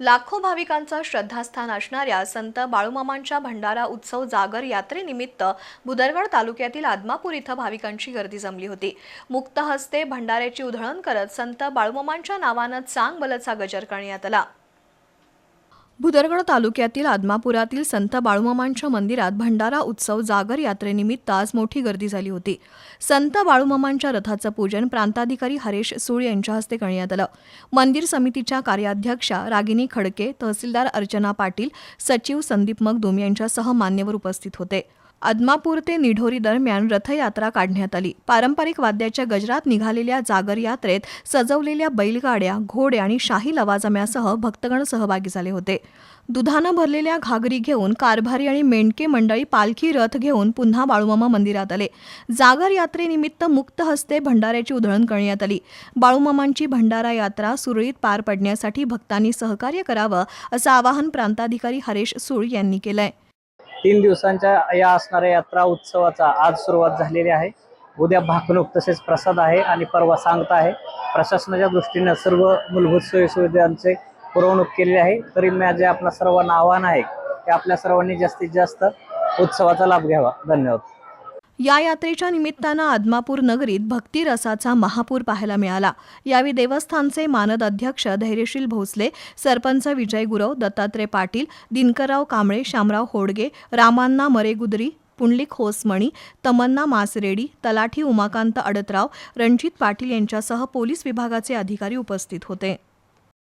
लाखो भाविकांचं श्रद्धास्थान असणाऱ्या संत बाळूमामांच्या भंडारा उत्सव जागर यात्रेनिमित्त बुदरगड तालुक्यातील आदमापूर इथं भाविकांची गर्दी जमली होती. मुक्त हस्ते भंडाऱ्याची उधळण करत संत बाळूमामांच्या नावानं चांग बलचा गजर करण्यात आला. भुदरगड तालुक्यातील आदमापुरातील संत बाळूमामांच्या मंदिरात भंडारा उत्सव जागर यात्रेनिमित्त आज मोठी गर्दी झाली होती. संत बाळूमामांच्या रथाचं पूजन प्रांताधिकारी हरेश सूळ यांच्या हस्ते करण्यात आलं. मंदिर समितीच्या कार्याध्यक्षा रागिनी खडके तहसीलदार अर्चना पाटील सचिव संदीप मगदुम यांच्यासह मान्यवर उपस्थित होते. आदमापूर ते निढोरी दरम्यान रथयात्रा काढण्यात आली. पारंपरिक वाद्याच्या गजरात निघालेल्या जागर यात्रेत सजवलेल्या बैलगाड्या घोडे आणि शाही लवाजम्यासह भक्तगण सहभागी झाले होते. दुधानं भरलेल्या घागरी घेऊन कारभारी आणि मेंढके मंडळी पालखी रथ घेऊन पुन्हा बाळूमामा मंदिरात आले. जागर यात्रेनिमित्त मुक्त हस्ते भंडाऱ्याची उधळण करण्यात आली. बाळूमामांची भंडारा यात्रा सुरळीत पार पडण्यासाठी भक्तांनी सहकार्य करावं असं आवाहन प्रांताधिकारी हरेश सूळ यांनी केलंय. तीन दिवसांच्या या असणाऱ्या यात्रा उत्सवाचा आज सुरुवात झालेली आहे. उद्या भाकणूक तसेच प्रसाद आहे आणि परवा सांगता आहे. प्रशासनाच्या दृष्टीने सर्व मूलभूत सोयीसुविधांचे पुरवणूक केलेली आहे. तरी माझे आपल्या सर्वांना आव्हान आहे की आपल्या सर्वांनी जास्तीत जास्त उत्सवाचा लाभ घ्यावा. धन्यवाद. या यात्रेच्या निमित्तानं आदमापूर नगरीत भक्तिरसाचा महापूर पाहायला मिळाला. यावेळी देवस्थानचे मानद अध्यक्ष धैर्यशील भोसले सरपंच विजय गुरव दत्तात्रय पाटील दिनकरराव कांबळे शामराव होडगे रामांना मरेगुदरी पुंडलिक होसमणी तमन्ना मासरेडी तलाठी उमाकांत अडतराव रणजित पाटील यांच्यासह पोलीस विभागाचे अधिकारी उपस्थित होते.